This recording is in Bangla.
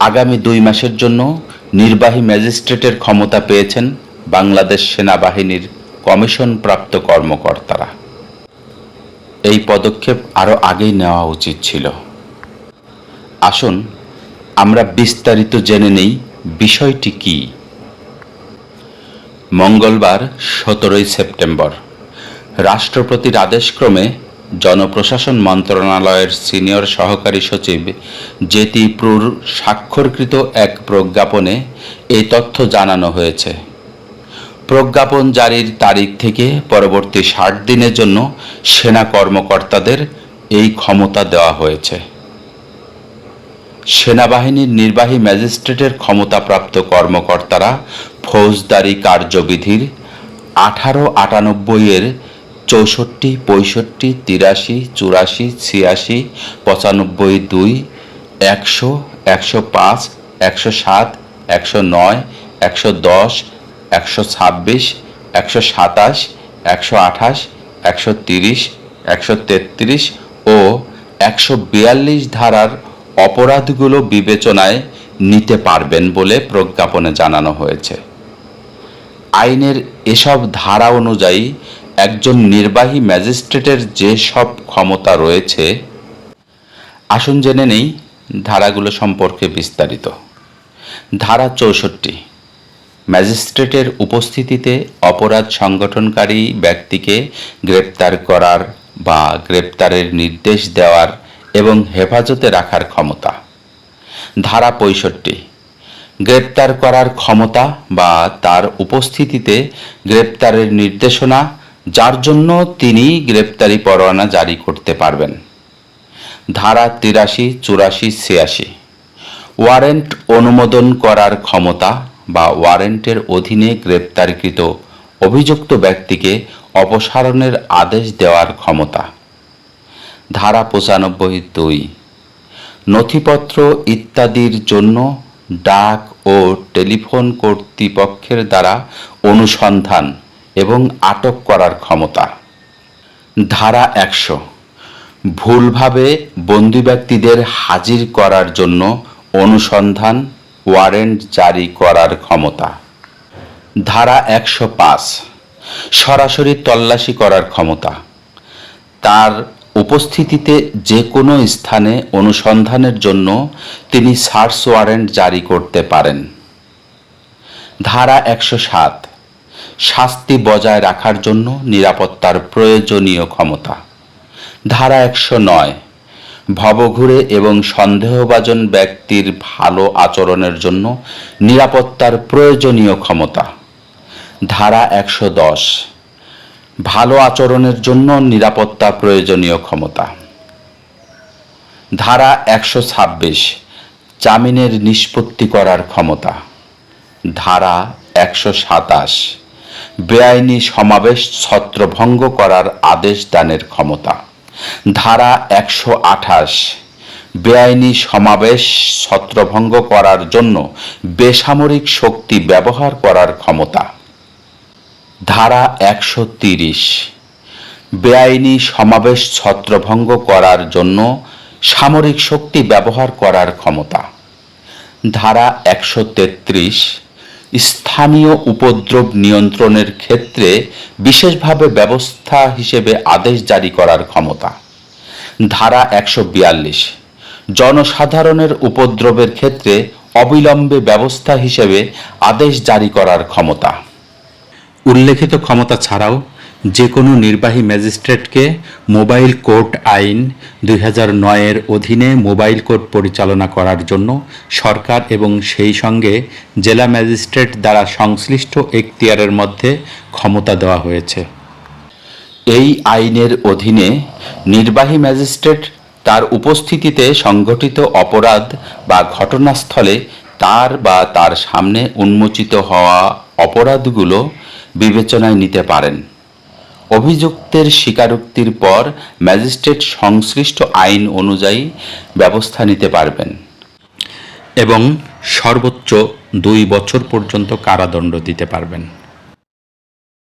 আগামী দুই মাসের জন্য নির্বাহী ম্যাজিস্ট্রেটের ক্ষমতা পেয়েছেন বাংলাদেশ সেনাবাহিনীর কমিশনপ্রাপ্ত কর্মকর্তারা। এই পদক্ষেপ আরও আগেই নেওয়া উচিত ছিল। আসুন, আমরা বিস্তারিত জেনে নেই বিষয়টি কী। মঙ্গলবার সতেরোই সেপ্টেম্বর, রাষ্ট্রপতির আদেশক্রমে জনপ্রশাসন মন্ত্রণালয়ের সিনিয়র সহকারী সচিব জেতি প্রুর স্বাক্ষরকৃত এক প্রজ্ঞাপনে এই তথ্য জানানো হয়েছে। প্রজ্ঞাপন জারির তারিখ থেকে পরবর্তী ষাট দিনের জন্য সেনা কর্মকর্তাদের এই ক্ষমতা দেওয়া হয়েছে। সেনাবাহিনীর নির্বাহী ম্যাজিস্ট্রেটের ক্ষমতাপ্রাপ্ত কর্মকর্তারা ফৌজদারি কার্যবিধির আঠারো আটানব্বই এর চৌষট্টি, পঁয়ষট্টি, তিরাশি, চুরাশি, ছিয়াশি, পঁচানব্বই, দুই, একশো একশো পাঁচ, একশো সাত, একশো নয়, একশো দশ, একশো ছাব্বিশ, একশো সাতাশ, একশো আঠাশ, একশো তিরিশ, একশো তেত্রিশ ও একশো বিয়াল্লিশ ধারার অপরাধগুলো বিবেচনায় নিতে পারবেন বলে প্রজ্ঞাপনে জানানো হয়েছে। আইনের এসব ধারা অনুযায়ী একজন নির্বাহী ম্যাজিস্ট্রেটের যে সব ক্ষমতা রয়েছে, আসুন জেনে নেই ধারাগুলো সম্পর্কে বিস্তারিত। ধারা চৌষট্টি, ম্যাজিস্ট্রেটের উপস্থিতিতে অপরাধ সংগঠনকারী ব্যক্তিকে গ্রেপ্তার করার বা গ্রেপ্তারের নির্দেশ দেওয়ার এবং হেফাজতে রাখার ক্ষমতা। ধারা পঁয়ষট্টি, গ্রেপ্তার করার ক্ষমতা বা তার উপস্থিতিতে গ্রেপ্তারের নির্দেশনা যার জন্য তিনি গ্রেপ্তারি পরোয়ানা জারি করতে পারবেন। ধারা তিরাশি, চুরাশি, ছিয়াশি। ওয়ারেন্ট অনুমোদন করার ক্ষমতা বা ওয়ারেন্টের অধীনে গ্রেপ্তারকৃত অভিযুক্ত ব্যক্তিকে অপসারণের আদেশ দেওয়ার ক্ষমতা। ধারা পঁচানব্বই দুই। নথিপত্র ইত্যাদির জন্য ডাক ও টেলিফোন কর্তৃপক্ষের দ্বারা অনুসন্ধান। এবং আটক করার ক্ষমতা। ধারা একশো। ভুলভাবে বন্দি ব্যক্তিদের হাজির করার জন্য অনুসন্ধান ওয়ারেন্ট জারি করার ক্ষমতা। ধারা একশো পাঁচ। সরাসরি তল্লাশি করার ক্ষমতা। তার উপস্থিতিতে যে কোনো স্থানে অনুসন্ধানের জন্য তিনি সার্চ ওয়ারেন্ট জারি করতে পারেন। ধারা একশো সাত। শাস্তি বজায় রাখার জন্য নিরাপত্তার প্রয়োজনীয় ক্ষমতা। ধারা একশো নয়, ভবঘুরে এবং সন্দেহভাজন ব্যক্তির ভালো আচরণের জন্য নিরাপত্তার প্রয়োজনীয় ক্ষমতা। ধারা একশো দশ, ভালো আচরণের জন্য নিরাপত্তা প্রয়োজনীয় ক্ষমতা। ধারা একশো ছাব্বিশ, জামিনের নিষ্পত্তি করার ক্ষমতা। ধারা একশো সাতাশ বেআইনি সমাবেশ ছত্রভঙ্গ করার আদেশ দানের ক্ষমতা। ধারা একশো আঠাশ, বেআইনি সমাবেশ ছত্রভঙ্গ করার জন্য বেসামরিক শক্তি ব্যবহার করার ক্ষমতা। ধারা একশো তিরিশ, বেআইনি সমাবেশ ছত্রভঙ্গ করার জন্য সামরিক শক্তি ব্যবহার করার ক্ষমতা। ধারা একশো তেত্রিশ স্থানীয় উপদ্রব নিয়ন্ত্রণের ক্ষেত্রে বিশেষভাবে ব্যবস্থা হিসেবে আদেশ জারি করার ক্ষমতা। ধারা একশো বিয়াল্লিশ, জনসাধারণের উপদ্রবের ক্ষেত্রে অবিলম্বে ব্যবস্থা হিসেবে আদেশ জারি করার ক্ষমতা। উল্লেখিত ক্ষমতা ছাড়াও যে কোনো নির্বাহী ম্যাজিস্ট্রেটকে মোবাইল কোর্ট আইন দুই হাজার নয়ের অধীনে মোবাইল কোর্ট পরিচালনা করার জন্য সরকার এবং সেই সঙ্গে জেলা ম্যাজিস্ট্রেট দ্বারা সংশ্লিষ্ট এখতিয়ারের মধ্যে ক্ষমতা দেওয়া হয়েছে। এই আইনের অধীনে নির্বাহী ম্যাজিস্ট্রেট তার উপস্থিতিতে সংঘটিত অপরাধ বা ঘটনাস্থলে তার বা তার সামনে উন্মোচিত হওয়া অপরাধগুলো বিবেচনায় নিতে পারেন। অভিযুক্তের স্বীকারোক্তির পর ম্যাজিস্ট্রেট সংশ্লিষ্ট আইন অনুযায়ী ব্যবস্থা নিতে পারবেন এবং সর্বোচ্চ দুই বছর পর্যন্ত কারাদণ্ড দিতে পারবেন।